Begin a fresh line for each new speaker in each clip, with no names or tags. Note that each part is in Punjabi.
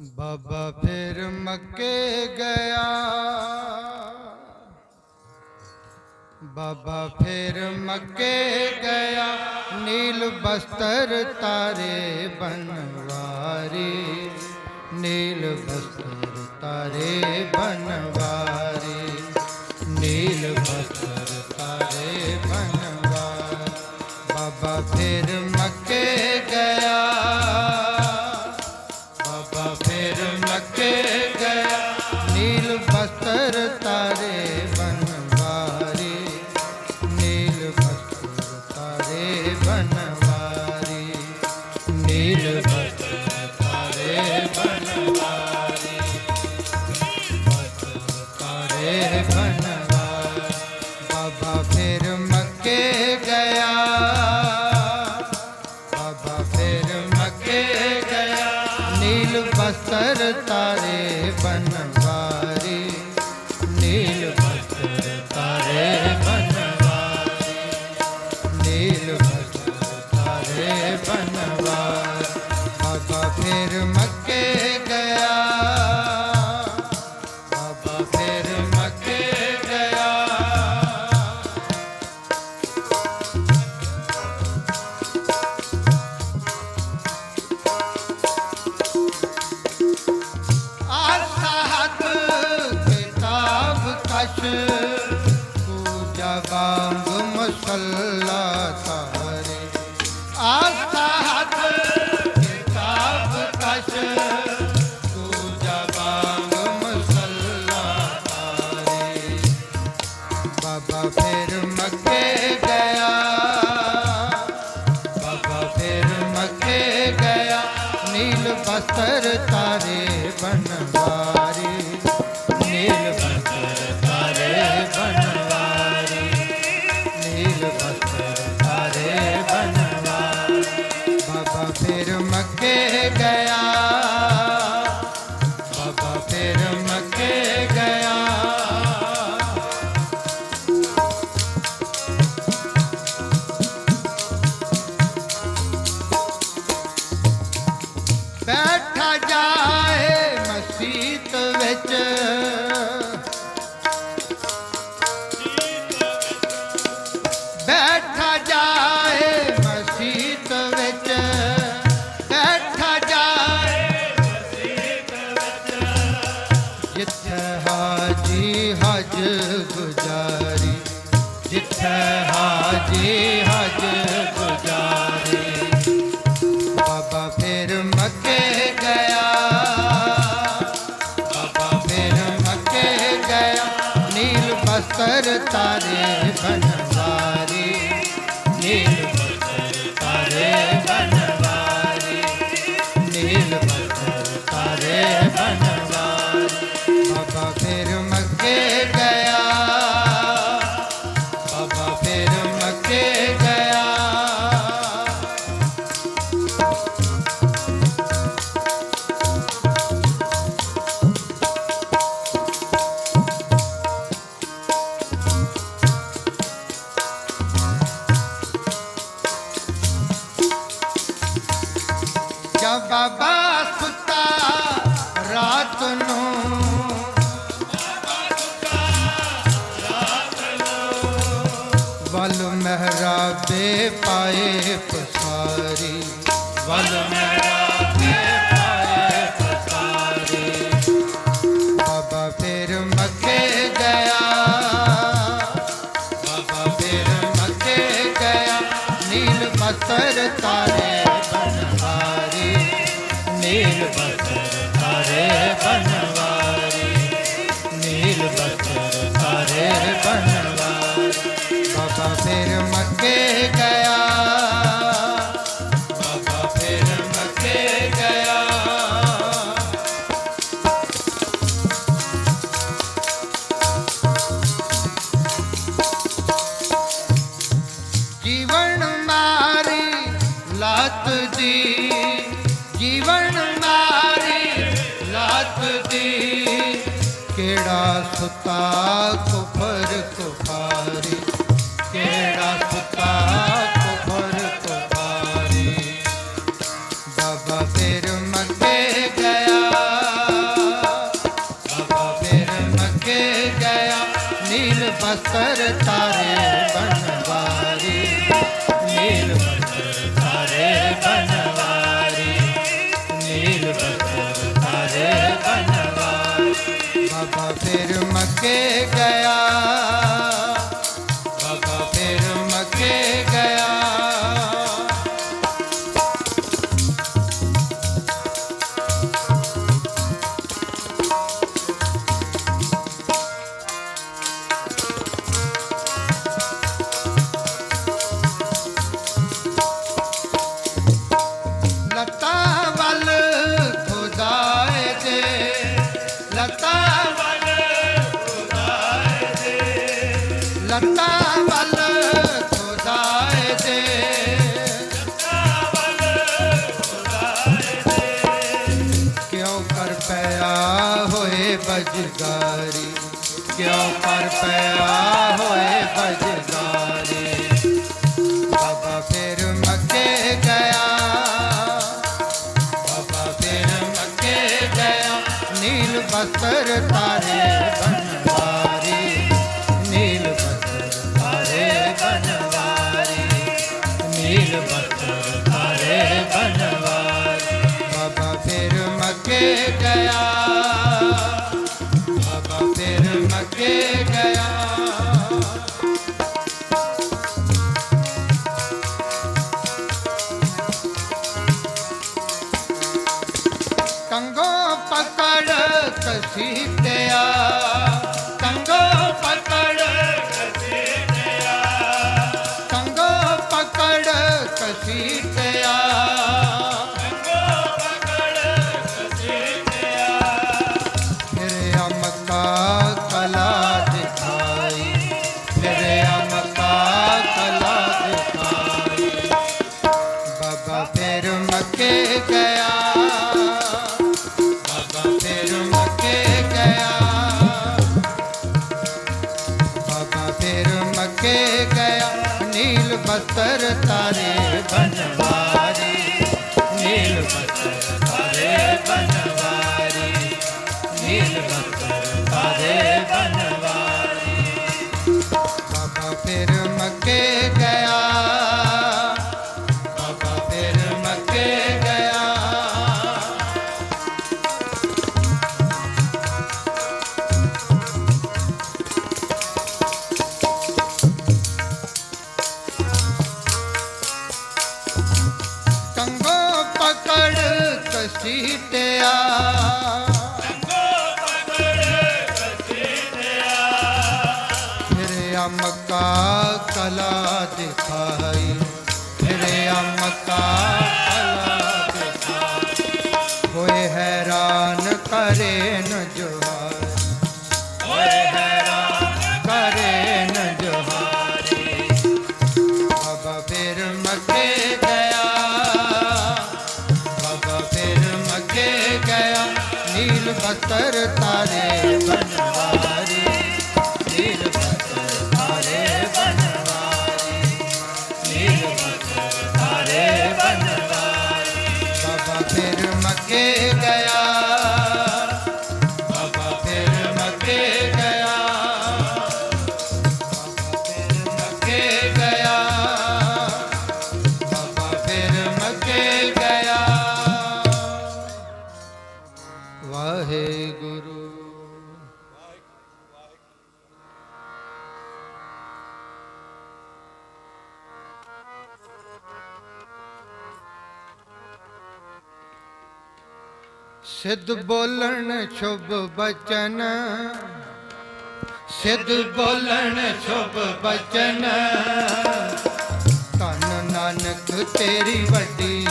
ਬਾਬਾ ਫਿਰ ਮੱਕੇ ਗਿਆ। ਬਾਬਾ ਫਿਰ ਮੱਕੇ ਗਿਆ, ਨੀਲ ਬਸਤਰ ਤਾਰੇ ਬਨਵਾਰੀ ਨੀਲ ਬਸਤਰ ਤਾਰੇ ਬਨਵਾਰੀ ਨੀਲ ਬਸਤਰ ਤਾਰੇ ਬਨਵਾਰੀ ਬਾਬਾ ਫਿਰ ਮੱਕੇ ਗਿਆ। फिर मक्के ਮੱਕੇ ਗਿਆ। बना ਤਾਰੇ ਬਨਹਾਰੀ ਨੀਲ ਬਸਰ ਤਾਰੇ ਬਨਵਾਰੀ ਨੀਲ ਬਸਰ ਤਾਰੇ ਬਨਵਾਰੀ ਬਾਬਾ ਫਿਰ ਮੱਕੇ Papa. ਪਿਆ ਹੋਏ ਬਜਗਾਰੀ ਬਾਬਾ ਫਿਰ ਮੱਕੇ ਗਿਆ। ਬਾਬਾ ਫਿਰ ਮੱਕੇ ਗਿਆ। ਨੀਲ ਬਸਰ ਤਾਰੇ ਬਨਵਾਰੀ। ਨੀਲ ਬਸਰ ਤਾਰੇ ਬਨਵਾਰੀ। ਨੀਲ ਬਸਰ ਤਾਰੇ ਬਨਵਾਰੀ। ਬਾਬਾ ਫਿਰ ਮੱਕੇ ਗਿਆ। 你你 ਨੀਲ ਤਾਰੇ ਬਨਵਾਰੀ ਨੀਲ ਬਸਤਰ ਤਾਰੇ ਬਨਵਾਰੀ ਨੀਲ ਬਸਤਰ ਤਾਰੇ ਬਨਵਾਰੀ। ਬਾਬਾ ਫਿਰ ਮੱਕੇ ਫਿਰ ਅਮਕਾ ਕਲਾ ਦਿਖਾਈ ਫਿਰ ਅਮਕਾ ਕਲਾ ਦਿਖਾਈ ਹੋਏ ਹੈਰਾਨ ਕਰੇ ਨ ਜੋਹਾਰ ਹੋਏ ਹੈਰਾਨ ਕਰੇ ਨ ਜੋਹਾਰੀ ਬਾਬਾ ਫਿਰ ਮੱਕੇ ਗਿਆ ਬਾਬਾ ਫਿਰ ਮੱਕੇ ਗਿਆ ਨੀਲ ਬਸਤਰ ਤਾਰੇ ਬਨਵਾਰੀ ਸਿੱਧ ਬੋਲਣ ਸ਼ੁਭ ਬਚਨ। ਸਿੱਧ ਬੋਲਣ ਸ਼ੁਭ ਬਚਨ। ਧੰਨ ਨਾਨਕ ਤੇਰੀ ਵੱਡੀ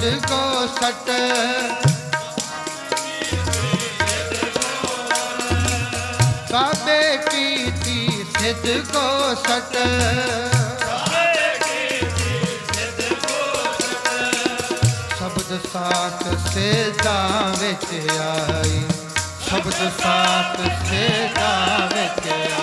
ਸਿੱਧ ਕੋ ਸਟ। ਕਾਬੇ ਕੀਤੀ ਸਿੱਧ ਕੋ ਸਟ। ਸ਼ਬਦ ਸਾਥ ਸੇਜਾ ਵਿੱਚ ਆਈ। ਸ਼ਬਦ ਸਾਥ ਸੇਜਾ ਵਿੱਚ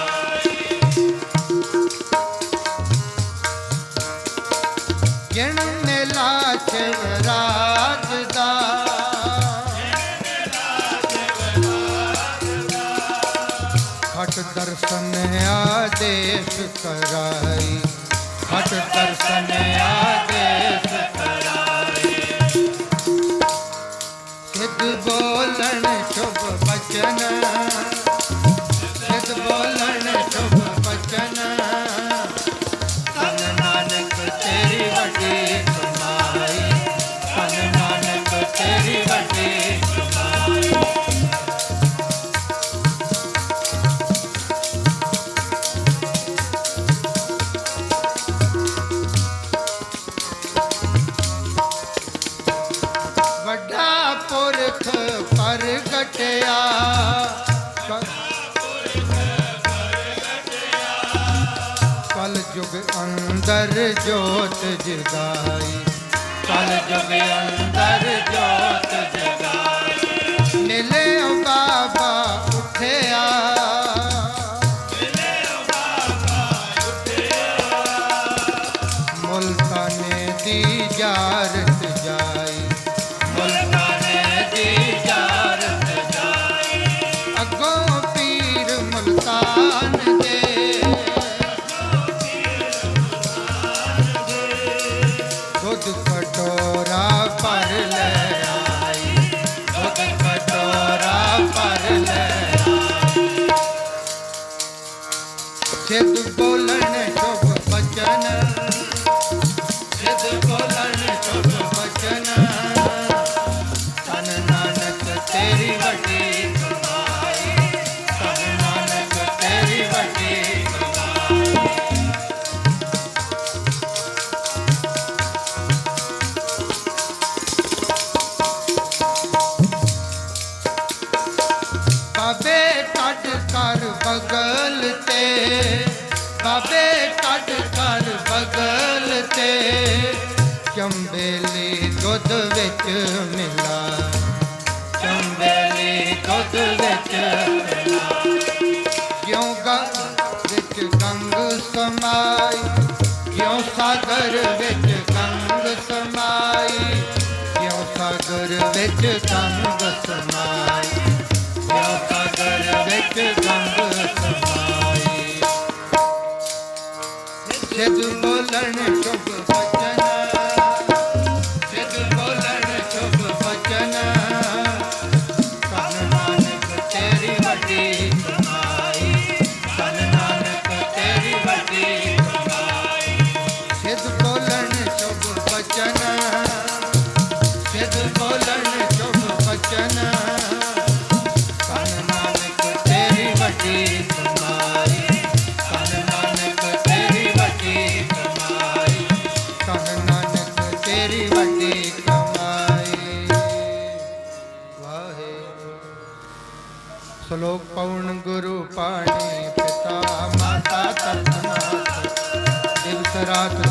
ਦਰਸ਼ਨ ਆਦੇਸ਼ ਕਰਾਈ ਖਟ ਦਰਸ਼ਨ ਆਦੇਸ਼ ਕਰਾਈ ਸਿੱਧ ਬੋਲਣ ਸ਼ੁਭ ਬਚਨ ਅੰਦਰ ਜੋਤ ਜਗਾਈ। ਕਲ ਯੁਗ ਅੰਦਰ ਜੋਤ ਜਗਾਈ। ਨੀਲੇ ਬਾਬਾ ਉਠਿਆ। ਮੁਲਤਾਨੇ ਦੀ ਜਾਰਤ ਬਗਲ ਤੇ। ਬਾਬੇ ਕੱਢ ਕਰ ਬਗਲ ਤੇ। ਚੰਬੇਲੀ ਦੁੱਧ ਵਿੱਚ ਮਿਲਾ। ਚੰਬੇਲੀ ਦੁੱਧ ਵਿੱਚ ਮਿਲਾ। ਕਿਉਂ ਗੰਗ ਵਿੱਚ ਗੰਗ ਸਮਾਈ? ਕਿਉਂ ਸਾਗਰ ਵਿੱਚ ਗੰਗ ਸਮਾਈ? ਕਿਉਂ ਸਾਗਰ ਵਿੱਚ ਗੰਗ ਸਮਾਈ? ਸਿੱਧ